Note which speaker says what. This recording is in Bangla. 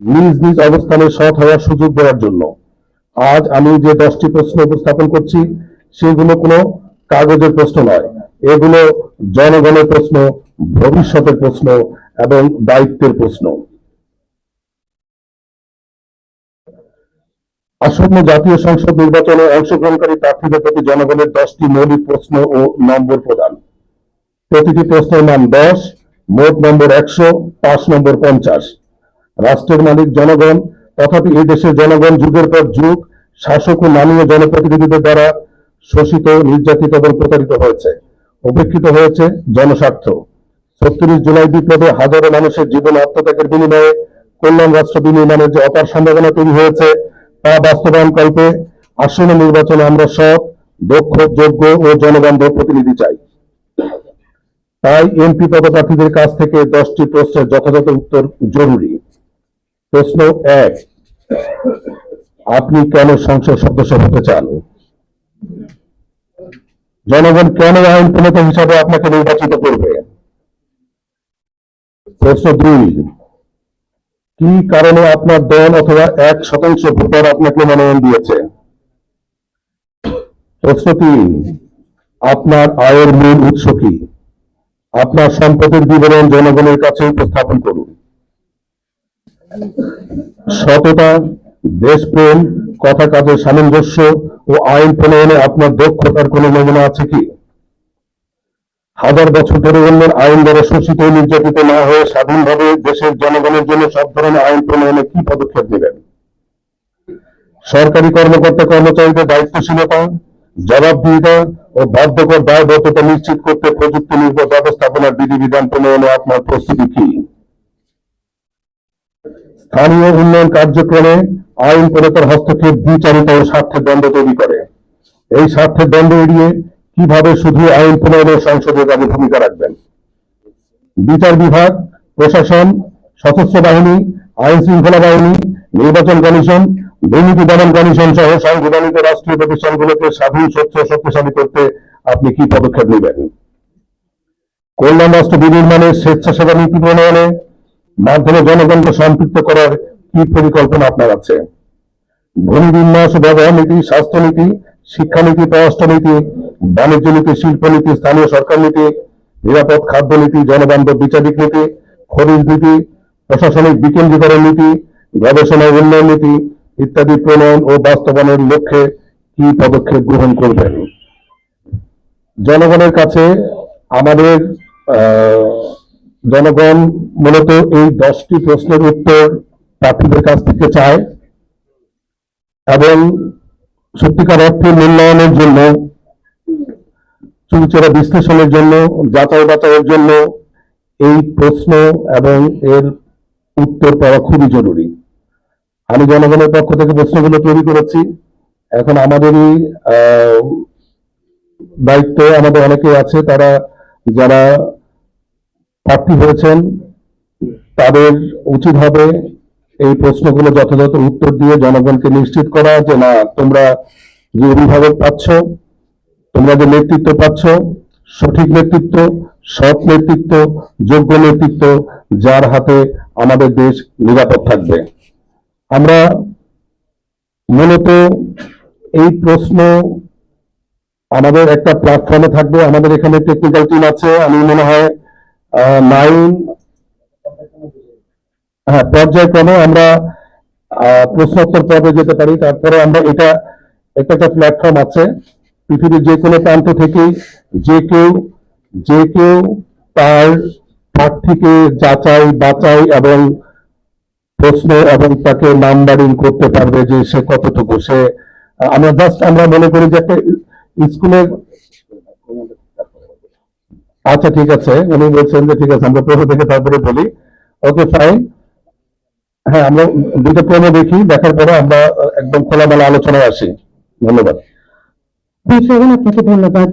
Speaker 1: নিজ নিজ অবস্থানে সৎ হওয়ার সুযোগ দেওয়ার জন্য। আজ আমি যে দশটি প্রশ্ন উপস্থাপন করছি, সেগুলো কোনো কাগজের প্রশ্ন নয়। এগুলো জনগণের প্রশ্ন, ভবিষ্যতের প্রশ্ন এবং দায়িত্বের প্রশ্ন। আসন্ন জাতীয় সংসদ নির্বাচনে অংশগ্রহণকারী প্রার্থীদের প্রতি জনগণের দশটি মৌলিক প্রশ্ন ও নম্বর প্রদান। প্রতিটি প্রশ্নের নাম দশ, মোট নম্বর একশো, পাঁচ নম্বর পঞ্চাশ। রাষ্ট্রের মালিক জনগণ, তথাপি এই দেশের জনগণ যুগের পর যুগ, শাসক ও মাননীয় জনপ্রতিনিধিদের দ্বারা শোষিত, নির্যাতিত এবং প্রতারিত হয়েছে উপেক্ষিত হয়েছে জনস্বার্থ। ছত্রিশ জুলাই বিপ্লবে হাজারো মানুষের জীবন আত্মত্যাগের বিনিময়ে কল্যাণ রাষ্ট্র বিনির্মাণের যে অপার সম্ভাবনা তৈরি হয়েছে, তা বাস্তবায়ন কল্পে আসন্ন নির্বাচনে আমরা সব দক্ষ, যোগ্য ও জনবান্ধব প্রতিনিধি চাই। তাই এমপি পদপ্রার্থীদের কাছ থেকে দশটি প্রশ্নের যথাযথ উত্তর জরুরি। প্রশ্ন এক, আপনি কেন সংসদ সদস্য হতে চান? জনগণ কেন আইন প্রণেতা হিসাবে আপনাকে নির্বাচিত করবে? প্রশ্ন দুই, কি কারণে আপনার দল অথবা এক শতাংশ ভোটার আপনাকে মনোনয়ন দিয়েছে? প্রশ্ন তিন, আপনার আয়ের মূল উৎস কি? আপনার সম্পদের বিবরণ জনগণের কাছে উপস্থাপন করুন। সততা, দেশপ্রেম, কথা কাজের সামঞ্জস্য ও আইন প্রণয়নে আপনার দক্ষতার কোনো নমুনা আছে কি? হাজার বছর ধরে অন্যের আইন দ্বারা শোষিত নির্যাতিত না হয়ে স্বাধীনভাবে দেশের জনগণের জন্য সব ধরনের আইন প্রণয়নে কি পদক্ষেপ নেবেন? সরকারি কর্মকর্তা কর্মচারীদের দায়িত্বশীলতা, জবাবদিহিতা ও বাধ্যকর দায়বদ্ধতা নিশ্চিত করতে প্রযুক্তি নির্ভর ব্যবস্থাপনার বিধিবিধান প্রণয়নে আপনার প্রস্তুতি কি? স্থানীয় উন্নয়ন কার্যক্রমে আইন প্রণেতার হস্তক্ষেপ দ্বিচারিতা ও স্বার্থের দ্বন্দ্ব তৈরি করে। এই স্বার্থের দ্বন্দ্ব এড়িয়ে কীভাবে শুধু আইন প্রণয়নে সংসদে কাজে ভূমিকা রাখবেন? বিচার বিভাগ, প্রশাসন, সশস্ত্র বাহিনী, আইন শৃঙ্খলা বাহিনী, নির্বাচন কমিশন, দুর্নীতি দমন কমিশন সহ সাংবিধানিক রাষ্ট্রীয় প্রতিষ্ঠানগুলোকে স্বাধীন, স্বচ্ছ শক্তিশালী করতে আপনি কি পদক্ষেপ নেবেন? কল্যাণ রাষ্ট্র বিনির্মাণে স্বেচ্ছাসেবা নীতি প্রণয়নে মাধ্যমে জনগণকে সম্পৃক্ত করার কি পরিকল্পনা আপনার আছে? ভূমি বিন্যাস, ব্যবহার নীতি স্বাস্থ্যনীতি শিক্ষানীতি পররাষ্ট্রনীতি বাণিজ্য নীতি শিল্পনীতি স্থানীয় সরকার নীতি, নিরাপদ খাদ্য নীতি, জনবান্ধব বিচারিক নীতি, খনিজ নীতি, প্রশাসনিক বিকেন্দ্রীকরণ নীতি, গবেষণা উন্নয়ন নীতি ইত্যাদি প্রণয়ন ও বাস্তবায়নের লক্ষ্যে কি পদক্ষেপ গ্রহণ করবেন? জনগণের কাছে আমাদের জনগণ মূলত এই দশটি প্রশ্নের উত্তর প্রার্থীদের কাছ থেকে চায় এবং সত্যিকার অর্থে মূল্যায়নের জন্য, চুরিচেরা বিশ্লেষণের জন্য, যাচাই বাছাইয়ের জন্য এই প্রশ্ন এবং এর উত্তর পাওয়া খুবই জরুরি। আমি জনগণের পক্ষ থেকে প্রশ্নগুলো তৈরি করেছি। এখন আমাদেরই দায়িত্ব আমাদের অনেকে আছে, তারা যারা প্রার্থী হয়েছেন, তাদের উচিত হবে এই প্রশ্নগুলো যথাযথ উত্তর দিয়ে জনগণকে নিশ্চিত করা যে না, তোমরা যে অভিভাবক পাচ্ছ, তোমরা যে নেতৃত্ব পাচ্ছ, সঠিক নেতৃত্ব, সৎ নেতৃত্ব, যোগ্য নেতৃত্ব, যার হাতে আমাদের দেশ নিরাপদ থাকবে। আমরা মূলত এই প্রশ্ন, আমাদের একটা প্ল্যাটফর্মে থাকবে, আমাদের এখানে টেকনিক্যাল টিম আছে, আমি মনে হয় নাইন হ্যাঁ পর্যায়ক্রমে আমরা প্রশ্নোত্তর পর্বে যেতে পারি। তারপরে আমরা এটা, একটা একটা প্ল্যাটফর্ম আছে। পৃথিবীর যে কোনো প্রান্ত থেকে যে কেউ যে কেউ তার প্রার্থীকে যাচাই, বাছাই এবং প্রশ্ন এবং তাকে নাম্বারিং করতে পারবে যে সে কতটুকু। সে, আমরা জাস্ট আমরা মনে করি যে একটা স্কুলের আচ্ছা ঠিক আছে। উনি বলছেন যে, ঠিক আছে, আমরা প্রশ্ন থেকে তারপরে বলি। ওকে ফাইন হ্যাঁ আমরা দুইটা প্রোমো দেখি, দেখার পরে আমরা একদম খোলামেলা আলোচনায় আসি। ধন্যবাদ।
Speaker 2: আপনাকে ধন্যবাদ।